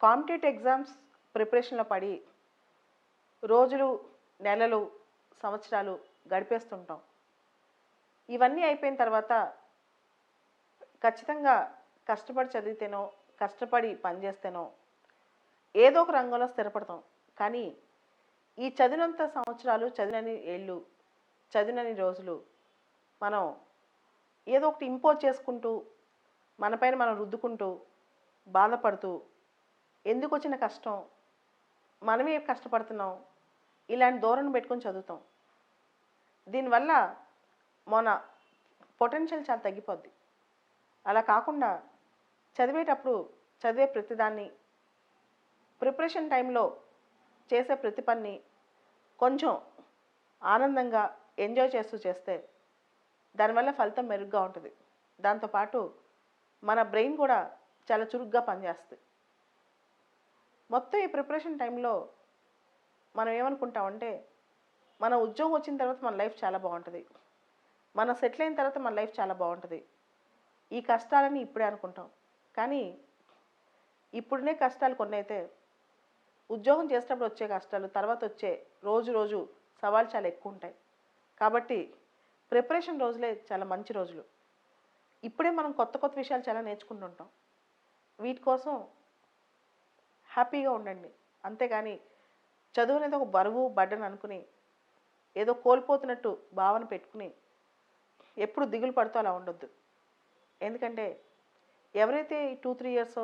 Competitive exams ప్రిపరేషన్లో పడి రోజులు నెలలు సంవత్సరాలు గడిపేస్తుంటాం. ఇవన్నీ అయిపోయిన తర్వాత ఖచ్చితంగా కష్టపడి చదివితేనో కష్టపడి పనిచేస్తేనో ఏదో ఒక రంగంలో స్థిరపడతాం. కానీ ఈ చదివినంత సంవత్సరాలు చదివినని ఏళ్ళు చదివినని రోజులు మనం ఏదో ఒకటి ఇంపోజ్ చేసుకుంటూ మనపైన మనం రుద్దుకుంటూ బాధపడుతూ ఎందుకు వచ్చిన కష్టం? మనమే కష్టపడుతున్నాం. ఇలాంటి ధోరణి పెట్టుకొని చదువుతాం. దీనివల్ల మన పొటెన్షియల్ చాలా తగ్గిపోద్ది. అలా కాకుండా చదివేటప్పుడు చదివే ప్రతిదాన్ని ప్రిపరేషన్ టైంలో చేసే ప్రతి పని కొంచెం ఆనందంగా ఎంజాయ్ చేస్తూ చేస్తే దానివల్ల ఫలితం మెరుగ్గా ఉంటుంది. దాంతోపాటు మన బ్రెయిన్ కూడా చాలా చురుగ్గా పనిచేస్తుంది. మొత్తం ఈ ప్రిపరేషన్ టైంలో మనం ఏమనుకుంటామంటే మన ఉద్యోగం వచ్చిన తర్వాత మన లైఫ్ చాలా బాగుంటుంది. మన సెటిల్ అయిన తర్వాత మన లైఫ్ చాలా బాగుంటుంది. ఈ కష్టాలని ఇప్పుడే అనుకుంటాం. కానీ ఇప్పుడునే కష్టాలు కొన్ని అయితే ఉద్యోగం చేసేటప్పుడు వచ్చే కష్టాలు తర్వాత వచ్చే రోజు రోజు సవాళ్ళు చాలా ఎక్కువ ఉంటాయి. కాబట్టి ప్రిపరేషన్ రోజులే చాలా మంచి రోజులు. ఇప్పుడే మనం కొత్త కొత్త విషయాలు చాలా నేర్చుకుంటుంటాం. వీటి కోసం హ్యాపీగా ఉండండి. అంతేగాని చదువు అనేది ఒక బరువు బడ్డని అనుకుని ఏదో కోల్పోతున్నట్టు భావన పెట్టుకుని ఎప్పుడు దిగులు పడుతూ అలా ఉండొద్దు. ఎందుకంటే ఎవరైతే ఈ టూ త్రీ ఇయర్స్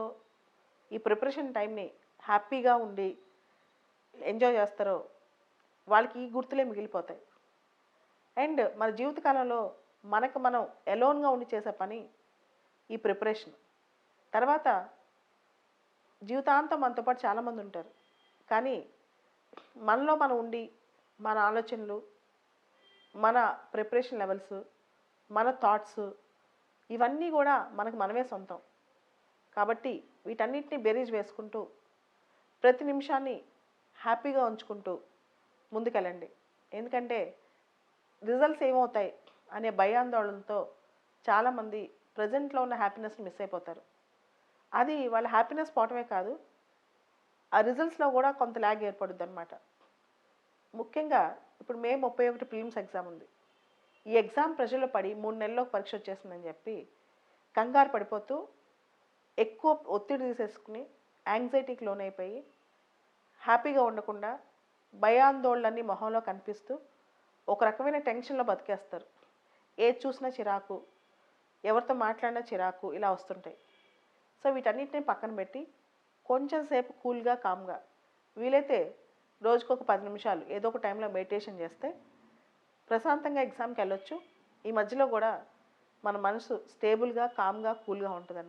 ఈ ప్రిపరేషన్ టైంని హ్యాపీగా ఉండి ఎంజాయ్ చేస్తారో వాళ్ళకి ఈ గుర్తులే మిగిలిపోతాయి. అండ్ మన జీవితకాలంలో మనకు మనం ఎలోన్గా ఉండి చేసే పని ఈ ప్రిపరేషన్. తర్వాత జీవితాంతం మనతో పాటు చాలామంది ఉంటారు. కానీ మనలో మనం ఉండి మన ఆలోచనలు మన ప్రిపరేషన్ లెవెల్స్ మన థాట్స్ ఇవన్నీ కూడా మనకు మనమే సొంతం. కాబట్టి వీటన్నిటిని బెరీజ్ వేసుకుంటూ ప్రతి నిమిషాన్ని హ్యాపీగా ఉంచుకుంటూ ముందుకెళ్ళండి. ఎందుకంటే రిజల్ట్స్ ఏమవుతాయి అనే భయాందోళనతో చాలామంది ప్రజెంట్లో ఉన్న హ్యాపీనెస్ని మిస్ అయిపోతారు. అది వాళ్ళ హ్యాపీనెస్ పోవటమే కాదు ఆ రిజల్ట్స్లో కూడా కొంత ల్యాగ్ ఏర్పడుద్ది అనమాట ముఖ్యంగా ఇప్పుడు మే ముప్పై ఒకటి ప్రిలిమ్స్ ఎగ్జామ్ ఉంది. ఈ ఎగ్జామ్ ప్రజల్లో పడి మూడు నెలల్లో పరీక్ష వచ్చేసిందని చెప్పి కంగారు పడిపోతూ ఎక్కువ ఒత్తిడి తీసేసుకుని యాంగ్జైటీకి లోనైపోయి హ్యాపీగా ఉండకుండా భయాందోళనని మొహంలో కనిపిస్తూ ఒక రకమైన టెన్షన్లో బతికేస్తారు. ఏది చూసినా చిరాకు ఎవరితో మాట్లాడినా చిరాకు ఇలా వస్తుంటాయి. సో వీటన్నిటిని పక్కన పెట్టి కొంచెం సేపు కూల్గా కామ్గా వీలైతే రోజుకు ఒక పది నిమిషాలు ఏదో ఒక టైంలో మెడిటేషన్ చేస్తే ప్రశాంతంగా ఎగ్జామ్కి వెళ్ళొచ్చు. ఈ మధ్యలో కూడా మన మనసు స్టేబుల్గా కామ్గా కూల్గా ఉంటుంది